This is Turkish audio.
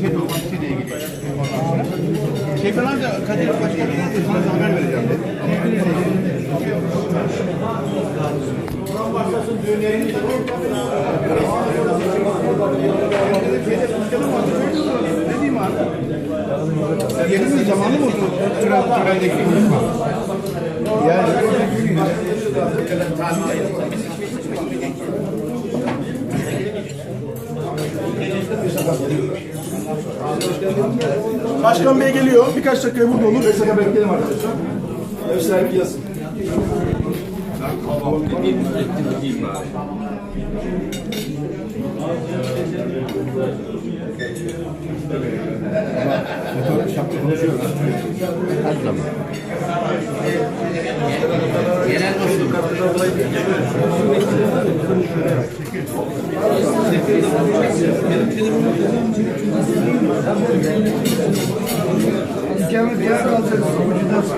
Şey toplantısı ile ilgili. Ondan sonra. Şey falan da Kadir Başkanı'na sana da haber vereceğim dedi. Ne diyeyim abi? Yeni bir zamanı mı oldu? Tören, törendeki konuşma. Yani Başkan Bey geliyor. Birkaç dakikaya burada olur. 5 dakika bekleyelim arkadaşlar. Ev sahibi yazın. Suretini kaldırırız. Makilede kaldırırız.